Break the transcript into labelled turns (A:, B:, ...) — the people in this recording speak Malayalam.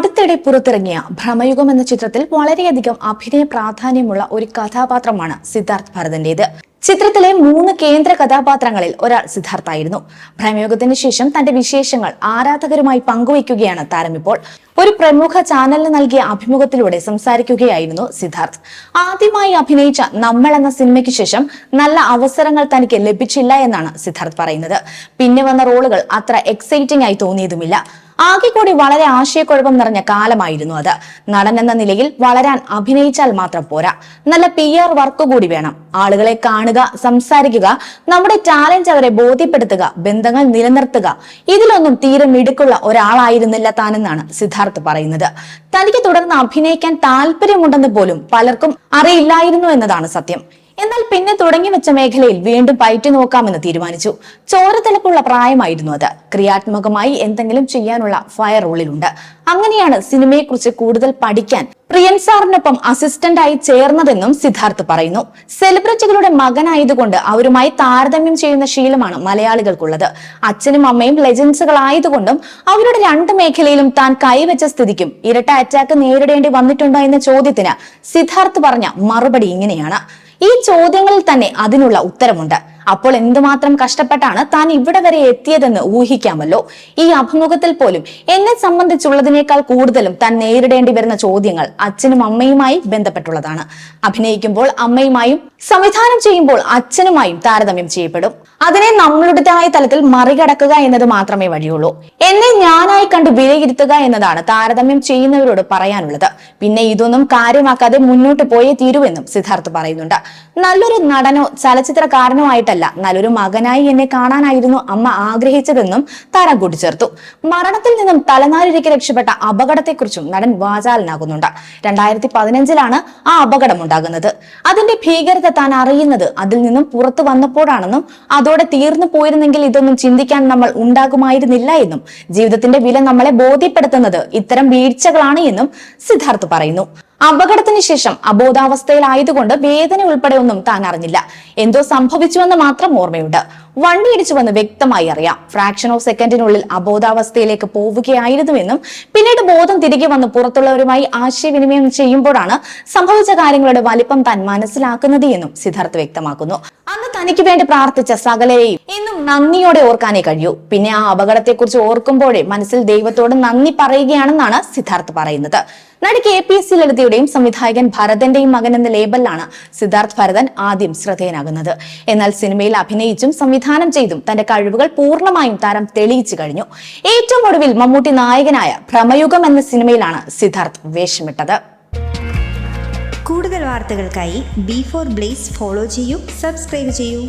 A: അടുത്തിടെ പുറത്തിറങ്ങിയ ഭ്രമയുഗം എന്ന ചിത്രത്തിൽ വളരെയധികം അഭിനയ പ്രാധാന്യമുള്ള ഒരു കഥാപാത്രമാണ് സിദ്ധാർത്ഥ് ഭരതന്റേത്. ചിത്രത്തിലെ മൂന്ന് കേന്ദ്ര കഥാപാത്രങ്ങളിൽ ഒരാൾ സിദ്ധാർത്ഥായിരുന്നു ഭ്രമയുഗത്തിന് ശേഷം തന്റെ വിശേഷങ്ങൾ ആരാധകരുമായി പങ്കുവയ്ക്കുകയാണ് താരം ഇപ്പോൾ. ഒരു പ്രമുഖ ചാനലിന് നൽകിയ അഭിമുഖത്തിലൂടെ സംസാരിക്കുകയായിരുന്നു സിദ്ധാർത്ഥ്. ആദ്യമായി അഭിനയിച്ച നമ്മൾ എന്ന സിനിമയ്ക്ക് ശേഷം നല്ല അവസരങ്ങൾ തനിക്ക് ലഭിച്ചില്ല എന്നാണ് സിദ്ധാർത്ഥ് പറയുന്നത്. പിന്നെ വന്ന റോളുകൾ അത്ര എക്സൈറ്റിംഗ് ആയി തോന്നിയതുമില്ല. ആകെ കൂടി വളരെ ആശയക്കുഴപ്പം നിറഞ്ഞ കാലമായിരുന്നു അത്. നടൻ എന്ന നിലയിൽ വളരാൻ അഭിനയിച്ചാൽ മാത്രം പോരാ. നല്ല പി ആർ വർക്ക് കൂടി വേണം. ആളുകളെ കാണുക സംസാരിക്കുക നമ്മുടെ ടാലന്റ് അവരെ ബോധ്യപ്പെടുത്തുക ബന്ധങ്ങൾ നിലനിർത്തുക. ഇതിലൊന്നും തീരെ മിടുക്കുള്ള ഒരാളായിരുന്നില്ല താനെന്നാണ് സിദ്ധാർത്ഥ് പറയുന്നത്. തനിക്ക് തുടർന്ന് അഭിനയിക്കാൻ താല്പര്യമുണ്ടെന്ന് പോലും പലർക്കും അറിയില്ലായിരുന്നു എന്നതാണ് സത്യം. എന്നാൽ പിന്നെ തുടങ്ങി വെച്ച മേഖലയിൽ വീണ്ടും പയറ്റി നോക്കാമെന്ന് തീരുമാനിച്ചു. ചോരത്തിളപ്പുള്ള പ്രായമായിരുന്നു അത്. ക്രിയാത്മകമായി എന്തെങ്കിലും ചെയ്യാനുള്ള ഫയർ ഉള്ളിലുണ്ട്. അങ്ങനെയാണ് സിനിമയെക്കുറിച്ച് കൂടുതൽ പഠിക്കാൻ പ്രിയൻ സാറിനൊപ്പം അസിസ്റ്റന്റായി ചേർന്നതെന്നും സിദ്ധാർത്ഥ് പറയുന്നു. സെലിബ്രിറ്റികളുടെ മകനായതുകൊണ്ട് അവരുമായി താരതമ്യം ചെയ്യുന്ന ശീലമാണ് മലയാളികൾക്കുള്ളത്. അച്ഛനും അമ്മയും ലെജൻസുകളായതുകൊണ്ടും അവരുടെ രണ്ട് മേഖലയിലും താൻ കൈവച്ച സ്ഥിതിക്കും ഇരട്ട അറ്റാക്ക് നേരിടേണ്ടി വന്നിട്ടുണ്ടോ എന്ന ചോദ്യത്തിന് സിദ്ധാർത്ഥ് പറഞ്ഞ മറുപടി ഇങ്ങനെയാണ്. ഈ ചോദ്യങ്ങളിൽ തന്നെ അതിനുള്ള ഉത്തരമുണ്ട്. അപ്പോൾ എന്തുമാത്രം കഷ്ടപ്പെട്ടാണ് താൻ ഇവിടെ വരെ എത്തിയതെന്ന് ഊഹിക്കാമല്ലോ. ഈ അഭിമുഖത്തിൽ പോലും എന്നെ സംബന്ധിച്ചുള്ളതിനേക്കാൾ കൂടുതലും താൻ നേരിടേണ്ടി വരുന്ന ചോദ്യങ്ങൾ അച്ഛനും അമ്മയുമായി ബന്ധപ്പെട്ടുള്ളതാണ്. അഭിനയിക്കുമ്പോൾ അമ്മയുമായും സംവിധാനം ചെയ്യുമ്പോൾ അച്ഛനുമായും താരതമ്യം ചെയ്യപ്പെടും. അതിനെ നമ്മളുടേതായ തലത്തിൽ മറികടക്കുക എന്നത് മാത്രമേ വഴിയുള്ളൂ. എന്നെ ഞാനായി കണ്ട് വിലയിരുത്തുക എന്നതാണ് താരതമ്യം ചെയ്യുന്നവരോട് പറയാനുള്ളത്. പിന്നെ ഇതൊന്നും കാര്യമാക്കാതെ മുന്നോട്ട് പോയേ തീരുവെന്നും സിദ്ധാർത്ഥ് പറയുന്നുണ്ട്. നല്ലൊരു നടനോ ചലച്ചിത്രകാരനോ ആയിട്ടല്ല നല്ലൊരു മകനായി എന്നെ കാണാനായിരുന്നു അമ്മ ആഗ്രഹിച്ചതെന്നും താര കൂട്ടിച്ചേർത്തു. മരണത്തിൽ നിന്നും തലനാരിഴയ്ക്ക് രക്ഷപ്പെട്ട അപകടത്തെക്കുറിച്ചും നടൻ വാചാലനാകുന്നുണ്ട്. രണ്ടായിരത്തി പതിനഞ്ചിലാണ് ആ അപകടം ഉണ്ടാകുന്നത് അതിന്റെ ഭീകരത താൻ അറിയുന്നത് അതിൽ നിന്നും പുറത്തു വന്നപ്പോഴാണെന്നും അതോടെ തീർന്നു പോയിരുന്നെങ്കിൽ ഇതൊന്നും ചിന്തിക്കാൻ നമ്മൾ ഉണ്ടാകുമായിരുന്നില്ല എന്നും ജീവിതത്തിന്റെ വില നമ്മളെ ബോധ്യപ്പെടുത്തുന്നത് ഇത്തരം വീഴ്ചകളാണ് എന്നും സിദ്ധാർത്ഥ് പറയുന്നു. അപകടത്തിന് ശേഷം അബോധാവസ്ഥയിലായതുകൊണ്ട് വേദന ഉൾപ്പെടെ ഒന്നും താൻ അറിഞ്ഞില്ല. എന്തോ സംഭവിച്ചുവെന്ന് മാത്രം ഓർമ്മയുണ്ട്. വണ്ടി ഇടിച്ചുവെന്ന് വ്യക്തമായി അറിയാം. ഫ്രാക്ഷൻ ഓഫ് സെക്കൻഡിനുള്ളിൽ അബോധാവസ്ഥയിലേക്ക് പോവുകയായിരുന്നുവെന്നും പിന്നീട് ബോധം തിരികെ വന്ന് പുറത്തുള്ളവരുമായി ആശയവിനിമയം ചെയ്യുമ്പോഴാണ് സംഭവിച്ച കാര്യങ്ങളുടെ വലിപ്പം താൻ മനസ്സിലാക്കുന്നത് എന്നും സിദ്ധാർത്ഥ് വ്യക്തമാക്കുന്നു. അന്ന് തനിക്ക് വേണ്ടി പ്രാർത്ഥിച്ച സകലരെയും ഇന്നും നന്ദിയോടെ ഓർക്കാനേ കഴിയൂ. പിന്നെ ആ അപകടത്തെക്കുറിച്ച് ഓർക്കുമ്പോഴേ മനസ്സിൽ ദൈവത്തോട് നന്ദി പറയുകയാണെന്നാണ് സിദ്ധാർത്ഥ് പറയുന്നത്. നടി കെ പി എസ് ലളിതയുടെയും സംവിധായകൻ ഭരതന്റെയും മകൻ എന്ന ലേബലിലാണ് സിദ്ധാർത്ഥ് ഭരതൻ ആദ്യം ശ്രദ്ധേയനാകുന്നത്. എന്നാൽ സിനിമയിൽ അഭിനയിച്ചും സംവിധാനം ചെയ്തും തന്റെ കഴിവുകൾ പൂർണമായും താരം തെളിയിച്ചു കഴിഞ്ഞു. ഏറ്റവും ഒടുവിൽ മമ്മൂട്ടി നായകനായ ഭ്രമയുഗം എന്ന സിനിമയിലാണ് സിദ്ധാർത്ഥ് വേഷമിട്ടത്.
B: കൂടുതൽ വാർത്തകൾക്കായി ബി ഫോർ ബ്ലേസ് ഫോളോ ചെയ്യൂ സബ്സ്ക്രൈബ് ചെയ്യൂ.